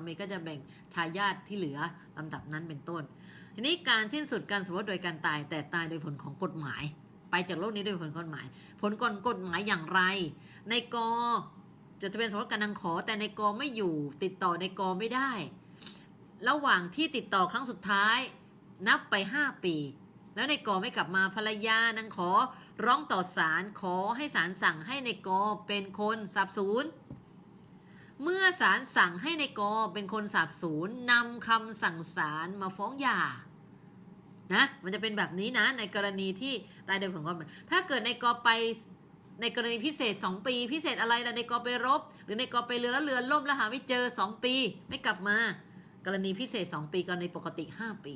ามีก็จะแบ่งทายาทที่เหลือลำดับนั้นเป็นต้น ทีนี้การสิ้นสุดการสมรสโดยการตายแต่ตายโดยผลของกฎหมาย ไปจากโลกนี้โดยผลกฎหมาย ผลก่อนกฎหมายอย่างไร ในกอจดทะเบียนสมรสกันนางขอ แต่ในกอไม่อยู่ติดต่อในกอไม่ได้ ระหว่างที่ติดต่อครั้งสุดท้ายนับไป 5 ปี แล้วในกอไม่กลับมาภรรยานางขอร้องต่อศาลขอให้ศาลสั่งให้ในกอเป็นคนสับสูญ เมื่อศาลสั่งให้ในกอเป็นคนสับสูญนำคำสั่งศาลมาฟ้องหย่านะมันจะเป็นแบบนี้นะ ในกรณีที่ตายโดยผลกฎหมถ้าเกิดในกอไปในกรณีพิเศษ 2 ปี พิเศษอะไรล่ะในกอไปรบ หรือในกอไปเรือแล้วเรือล่มแล้วหาไม่เจอ 2 ปี ไม่กลับมา กรณีพิเศษ 2 ปีกรณีปกติ 5 ปี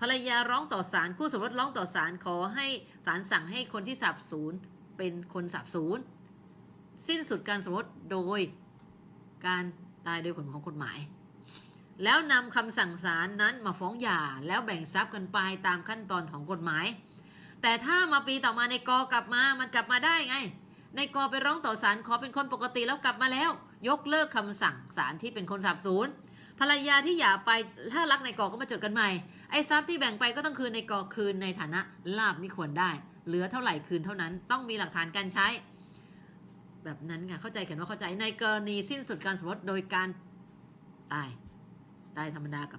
ภรรยาร้องต่อศาลคู่สมรสร้องต่อศาลขอให้ศาลสั่งให้คนที่สับสูญเป็นคนสับสูญสิ้นสุดการสมรสโดย การตายโดยผลของกฎหมาย แล้วนำคำสั่งศาลนั้นมาฟ้องหย่าแล้วแบ่งทรัพย์กันไปตามขั้นตอนของกฎหมาย แต่ถ้ามาปีต่อมาในกอกลับมามันกลับมาได้ไง ในกอไปร้องต่อศาลขอเป็นคนปกติแล้วกลับมาแล้ว ยกเลิกคำสั่งศาลที่เป็นคนสับสูญภรรยาที่หย่าไปถ้ารักในกอก็มาจดกันใหม่ไอ้ทรัพย์ที่แบ่งไปก็ต้องคืนในกอคืนในฐานะลาบไม่ควรได้ เหลือเท่าไหร่คืนเท่านั้น ต้องมีหลักฐานการใช้ แบบนั้นค่ะ เข้าใจเขียนว่าเข้าใจในกรณีสิ้นสุดการสมรสโดยการตาย ตายธรรมดากับ